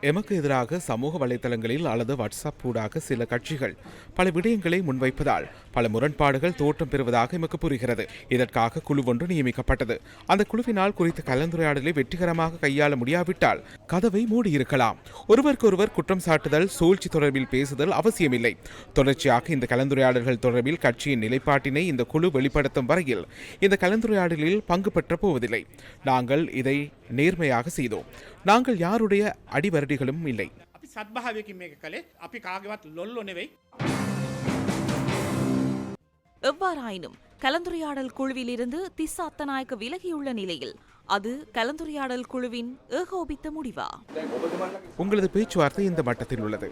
எமக்கு எதிராக சமூக வலைதளங்களில் அல்லது வாட்ஸ்அப் ஊடாக சில கட்சிகள் பல விடயங்களை முன்வைப்பதால் பல முரண்பாடுகள் தோற்றம் பெறுவதாக எமக்கு புரிகிறது. இதற்காக குழு ஒன்று நியமிக்கப்பட்டது. அந்த குழுவினால் குறித்த கலந்துரையாடலை வெற்றிகரமாக கையாள முடியாவிட்டால் கதவை மூடியிருக்கலாம். ஒருவருக்கொருவர் குற்றம் சாட்டுதல் சூழ்ச்சி தொடர்பில் பேசுதல் அவசியமில்லை. தொடர்ச்சியாக இந்த கலந்துரையாடல்கள் தொடர்பில் கட்சியின் நிலைப்பாட்டினை இந்த குழு வெளிப்படுத்தும் வரையில் இந்த கலந்துரையாடலில் பங்கு பெற்ற போவதில்லை. நாங்கள் நாங்கள் இதை நேர்மையாக செய்தோம். நாங்கள் யாருடைய அடிவரடிகளும் இல்லை. எவ்வாறாயினும் கலந்துரையாடல் குழுவிலிருந்து திசா அத்தநாயக்க விலகியுள்ள நிலையில் அது கலந்துரையாடல் குழுவின் ஏகோபித்த முடிவா? உங்களது பேச்சுவார்த்தை இந்த மட்டத்தில் உள்ளது.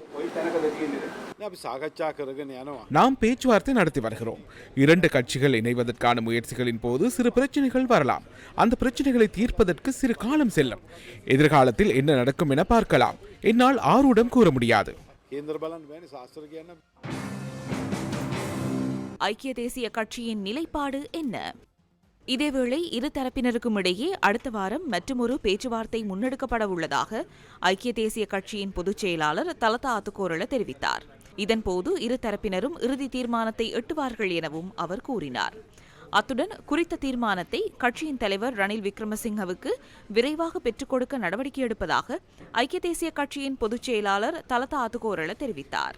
நாம் பேச்சுவார்த்தை நடத்தி வருகிறோம். இரண்டு கட்சிகள் இணைவதற்கான முயற்சிகளின் போது சிறு பிரச்சனைகள் வரலாம். அந்த பிரச்சனைகளை தீர்ப்பதற்கு சிறு காலம் செல்லும். எதிர்காலத்தில் என்ன நடக்கும் என பார்க்கலாம். என்னால் ஆர்வம் கூற முடியாது. ஐக்கிய தேசிய கட்சியின் நிலைப்பாடு என்ன? இதேவேளை இரு தரப்பினருக்கும் இடையே அடுத்த வாரம் மற்றுமொரு பேச்சுவார்த்தை முன்னெடுக்கப்பட உள்ளதாக ஐக்கிய தேசிய கட்சியின் பொதுச் செயலாளர் தலதா அத்துக்கோரள தெரிவித்தார். இதன்போது இரு தரப்பினரும் இறுதி தீர்மானத்தை எட்டுவார்கள் எனவும் அவர் கூறினார். அத்துடன் குறித்த தீர்மானத்தை கட்சியின் தலைவர் ரணில் விக்ரமசிங்கவுக்கு விரைவாக பெற்றுக் கொடுக்க நடவடிக்கை எடுப்பதாக ஐக்கிய தேசிய கட்சியின் பொதுச் செயலாளர் தலதா அத்துக்கோரள தெரிவித்தார்.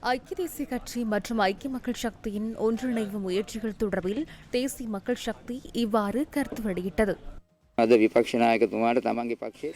ஐக்கிய தேசிய கட்சி மற்றும் ஐக்கிய மக்கள் சக்தியின் ஒன்றிணைவு முயற்சிகள் தொடர்பில் தேசிய மக்கள் சக்தி இவ்வாறு கருத்து வெளியிட்டது.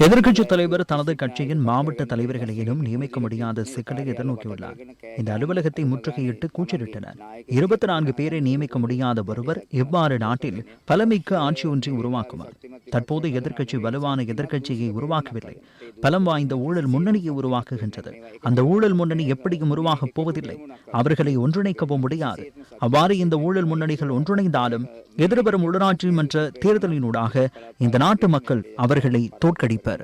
எதிர்கட்சி தலைவர் தனது கட்சியின் மாவட்ட தலைவர்களையிலும் நியமிக்க முடியாத சிக்கலை எதிர்நோக்கியுள்ளார். இந்த அலுவலகத்தை முற்றுகையிட்டு கூச்சலிட்டனர். இருபத்தி நான்கு பேரை நியமிக்க முடியாத ஒருவர் இவ்வாறு நாட்டில் பலமிக்க ஆட்சி ஒன்றை உருவாக்குவார். தற்போது எதிர்கட்சி வலுவான எதிர்கட்சியை உருவாக்கவில்லை. பலம் வாய்ந்த ஊழல் முன்னணியை உருவாக்குகின்றது. அந்த ஊழல் முன்னணி எப்படியும் உருவாகப் போவதில்லை. அவர்களை ஒன்றிணைக்கவும் முடியாது. அவ்வாறு இந்த ஊழல் முன்னணிகள் ஒன்றிணைந்தாலும் எதிர்வரும் உள்ளூராட்சி மன்ற தேர்தலினூடாக இந்த நாட்டு மக்கள் அவர்களை தோற்கடிப்பர்.